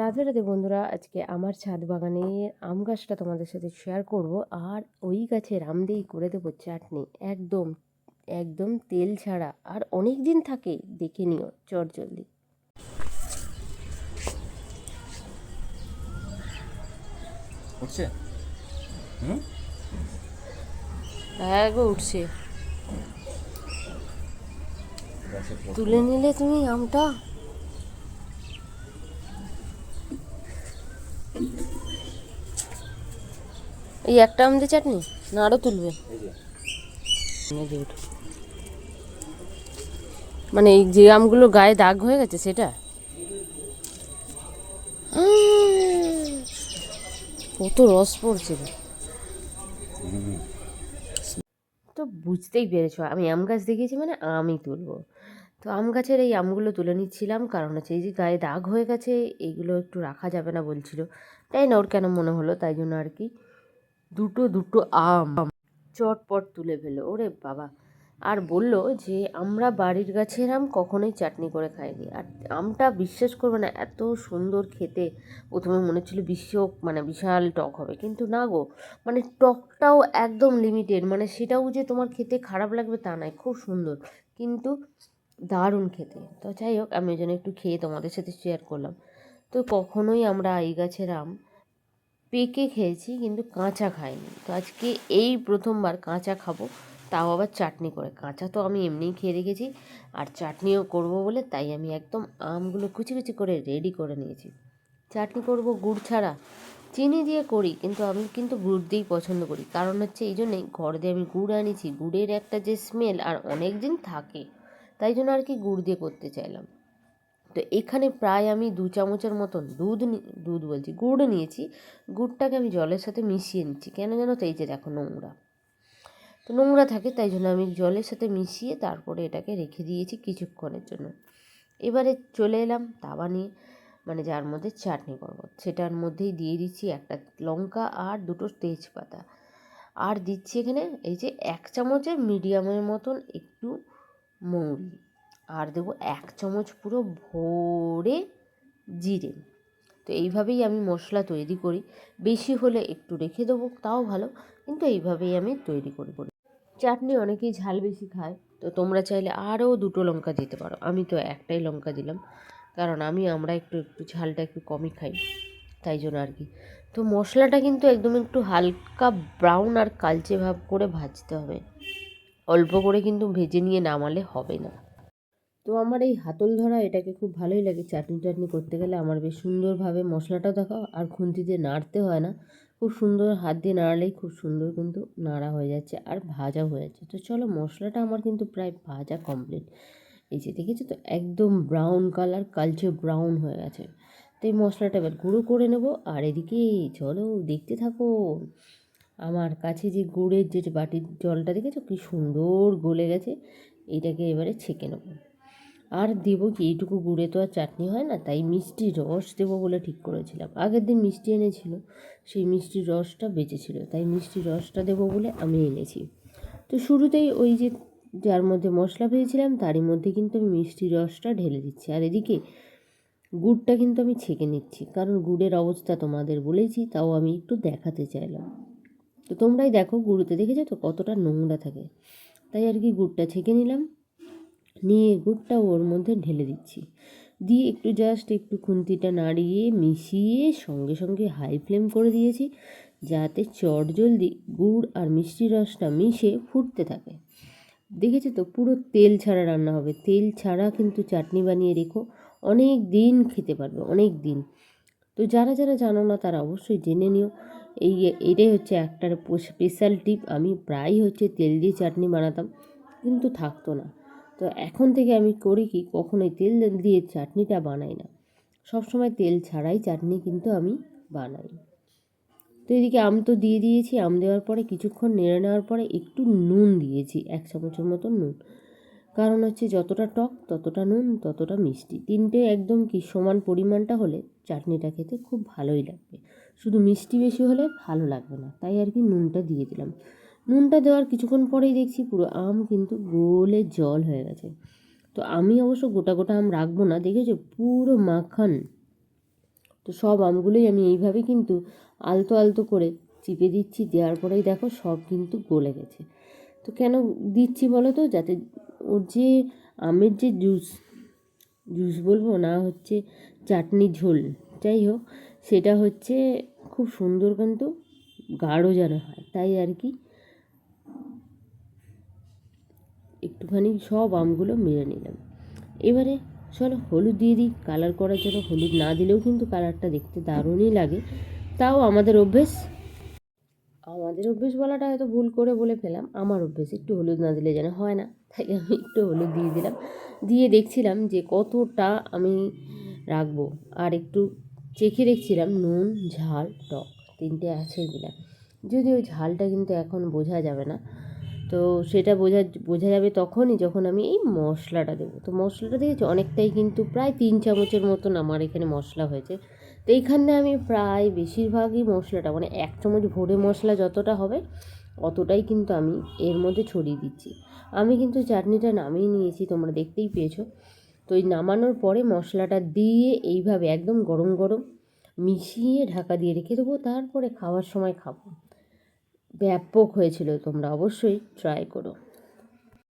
রাধে রাধে বন্ধুরা আজকে আমার ছাদ বাগানের আম গাছটা তোমাদের সাথে শেয়ার করব। আর ওই গাছের আম দিয়েই করে দেবো চাটনি। একদম একদম তেল ছাড়া। আর অনেক দিন থাকে দেখে নিও চট জলদি। উঠছে? হ্যাঁ গো উঠছে। তুলে নিলে তুমি আমটা? এই একটা আম দিয়ে চাটনি? না আরও তুলবে। মানে এই যে আমগুলো গায়ে দাগ হয়ে গেছে, সেটা? কত রস পড়ছে তো বুঝতেই পেরেছ, আমি আম গাছ দেখিয়েছি মানে আমই তুলবো। তো আম গাছের এই আমগুলো তুলে নিচ্ছিলাম, কারণ হচ্ছে এই যে গায়ে দাগ হয়ে গেছে এইগুলো একটু রাখা যাবে না বলছিল। তাই না, ওর কেন মনে হলো, তাই জন্য আর কি। দুটো দুটো আম। চটপট তুলে ফেলো ওরে বাবা। আর বলল যে, আমরা বাড়ির গাছের আম কখনোই চাটনি করে খাইনি। আর আমটা বিশ্বাস করবে না, এত সুন্দর খেতে। প্রথমে মনে হচ্ছিল বিশ্ব মানে বিশাল টক হবে। কিন্তু না গো মানে টকটাও একদম লিমিটেড মানে সেটাও যে তোমার খেতে খারাপ লাগবে তা নয়, খুব সুন্দর। কিন্তু দারুণ খেতে। তো যাই হোক আমি ওই জন্য একটু খেয়ে তোমাদের সাথে শেয়ার করলাম। তো কখনোই আমরা এই গাছের আম পেকে খেয়েছি, কিন্তু কাঁচা খাইনি। তো আজকে এই প্রথমবার কাঁচা খাব, তাও আবার চাটনি করে। কাঁচা তো আমি এমনিই খেয়ে রেখেছি, আর চাটনিও করব বলে তাই আমি একদম আমগুলো কুচি কুচি করে রেডি করে নিয়েছি। চাটনি করব গুড় ছাড়া, চিনি দিয়ে করি, কিন্তু আমি কিন্তু গুড় দিয়েই পছন্দ করি। কারণ হচ্ছে এই জন্যেই ঘর দিয়ে আমি গুড় আনিছি, গুড়ের একটা যে স্মেল আর অনেক দিন থাকে, তাই জন্য আর কি গুড় দিয়ে করতে চাইলাম। তো এখানে প্রায় আমি দু চামচের মতন দুধ দুধ বলছি, গুড় নিয়েছি। গুড়টাকে আমি জলের সাথে মিশিয়ে নিচ্ছি। কেন জানো তো, এই যে দেখো নোংরা। তো নোংরা থাকে, তাই জন্য আমি জলের সাথে মিশিয়ে তারপরে এটাকে রেখে দিয়েছি কিছুক্ষণের জন্য। এবারে চলে এলাম তাওয়া নিয়ে মানে যার মধ্যে চাটনি করব। সেটার মধ্যেই দিয়ে দিচ্ছি একটা লঙ্কা আর দুটো তেজপাতা। আর দিচ্ছি এখানে এই যে এক চামচের মিডিয়ামের মতন একটু মৌরি। আর দেবো এক চামচ পুরো ভরে জিরে। তো এইভাবেই আমি মশলা তৈরি করি। বেশি হলে একটু রেখে দেবো, তাও ভালো, কিন্তু এইভাবেই আমি তৈরি করি করি। চাটনি অনেকেই ঝাল বেশি খায়, তো তোমরা চাইলে আরও দুটো লঙ্কা দিতে পারো। আমি তো একটাই লঙ্কা দিলাম, কারণ আমি, আমরা একটু একটু ঝালটা একটু কমই খাই, তাই জন্য আর কি। তো মশলাটা কিন্তু একদম একটু হালকা ব্রাউন আর কালচে ভাব করে ভাজতে হবে। অল্প করে কিন্তু ভেজে নিয়ে নামালে হবে না। তো আমার এই হাতল ধরা এটাকে খুব ভালোই লাগে। চাটনি টাটনি করতে গেলে আমার বেশ সুন্দরভাবে মশলাটা দেখাও আর খুন্তি দিয়ে নাড়তে হয় না। খুব সুন্দর হাত দিয়ে নাড়ালেই খুব সুন্দর কিন্তু নাড়া হয়ে যাচ্ছে আর ভাজা হয়ে যাচ্ছে। তো চলো মশলাটা আমার কিন্তু প্রায় ভাজা কমপ্লিট এই যে দেখেছ তো, একদম ব্রাউন কালার কালচে ব্রাউন হয়ে গেছে। তো এই মশলাটা এবার গুঁড়ো করে নেব। আর এদিকে চলো দেখতে থাকো, আমার কাছে যে গুড়ের যে বাটির জলটা দেখেছ কি সুন্দর গলে গেছে এইটাকে এবারে ছেঁকে নেব। আর দেবো কি? এইটুকু গুড়ে তো আর চাটনি হয় না, তাই মিষ্টি রস দেবো বলে ঠিক করেছিলাম। আগের দিন মিষ্টি এনেছিল, সেই মিষ্টির রসটা বেঁচেছিল, তাই মিষ্টি রসটা দেবো বলে আমি এনেছি। তো শুরুতেই ওই যে যার মধ্যে মশলা পেয়েছিলাম তারই মধ্যে কিন্তু আমি মিষ্টি রসটা ঢেলে দিচ্ছি। আর এদিকে গুড়টা কিন্তু আমি ছেঁকে নিচ্ছি, কারণ গুড়ের অবস্থা তোমাদের বলেছি, তাও আমি একটু দেখাতে চাইলাম। তো তোমরাই দেখো, গুড়তে দেখেছ তো কতটা নোংরা থাকে। তাই আর কি গুড়টা ছেঁকে নিলাম। নিয়ে গুড়টা ওর মধ্যে ঢেলে দিচ্ছি। দিয়ে একটু জাস্ট একটু খুন্তিটা নাড়িয়ে, মিশিয়ে সঙ্গে সঙ্গে হাই ফ্লেম করে দিয়েছি, যাতে চট জলদি গুড় আর মিষ্টি রসটা মিশে ফুটতে থাকে। দেখেছ তো, পুরো তেল ছাড়া রান্না হবে। তেল ছাড়া কিন্তু চাটনি বানিয়ে রেখো, অনেক দিন খেতে পারবে, অনেক দিন। তো যারা যারা জানো না, তারা অবশ্যই জেনে নিও। এই এটাই হচ্ছে একটা স্পেশাল টিপ আমি প্রায় হচ্ছে তেল দিয়ে চাটনি বানাতাম, কিন্তু থাকতো না। তো এখন থেকে আমি করি কি, কখনোই তেল দিয়ে চাটনিটা বানাই না। সব সময় তেল ছাড়াই চাটনি কিন্তু আমি বানাই। তো এদিকে আম তো দিয়ে দিয়েছি, আম দেওয়ার পরে কিছুক্ষণ নেড়ে নেওয়ার পরে একটু নুন দিয়েছি, এক চামচের মতো নুন। কারণ হচ্ছে যতটা টক, ততটা নুন, ততটা মিষ্টি। তিনটে একদম কি সমান পরিমাণটা হলে চাটনিটা খেতে খুব ভালোই লাগবে। শুধু মিষ্টি বেশি হলে ভালো লাগবে না, তাই আর কি নুনটা দিয়ে দিলাম। নুনটা দেওয়ার কিছুক্ষণ পরেই দেখছি পুরো আম কিন্তু গোলে জল হয়ে গেছে। তো আমি অবশ্য গোটা গোটা আম রাখব না, দেখেছ? পুরো মাখন। তো সব আমগুলোই আমি এইভাবে কিন্তু আলতো আলতো করে চিপে দিচ্ছি, দেওয়ার পরেই দেখো সব কিন্তু গলে গেছে। তো কেন দিচ্ছি বলো তো? যাতে ওর যে আমের যে জুস জুস বলব না, হচ্ছে চাটনি ঝোল, যাই হোক, সেটা হচ্ছে খুব সুন্দর কিন্তু গাঢ় যেন হয়, তাই আর কি। একটুখানি সব আমগুলো মেরে নিলাম। এবারে চলো হলুদ দিয়ে দিই কালার করার জন্য হলুদ না দিলেও কিন্তু কালারটা দেখতে দারুণই লাগে। তাও আমাদের অভ্যেস? আমাদের অভ্যেস বলাটা হয়তো ভুল করে বলে ফেলাম আমার অভ্যেস একটু হলুদ না দিলে যেন হয় না, তাই আমি একটু হলুদ দিয়ে দিলাম। দিয়ে দেখছিলাম যে কতটা আমি রাখব, আর একটু চেখে দেখছিলাম নুন, ঝাল, টক তিনটে আছে কিনা। ওই ঝালটা কিন্তু এখন বোঝা যাবে না। তো সেটা বোঝা বোঝা যাবে তখনই যখন আমি এই মশলাটা দেবো। তো মশলাটা দেখেছি? অনেকটাই কিন্তু প্রায় তিন চামচের মতন আমার এখানে মশলা হয়েছে। তো এইখানে আমি প্রায় বেশিরভাগই মশলাটা মানে এক চামচ ভরে মশলা যতটা হবে, অতটাই কিন্তু আমি এর মধ্যে ছড়িয়ে দিচ্ছি। আমি কিন্তু চাটনিটা নামিয়ে নিয়েছি, তোমরা দেখতেই পেয়েছ। তো এই নামানোর পরে মশলাটা দিয়ে এইভাবে একদম গরম গরম মিশিয়ে ঢাকা দিয়ে রেখে দেবো, তারপরে খাওয়ার সময় খাব। ব্যাপক হয়েছিল তোমরা অবশ্যই ট্রাই করো।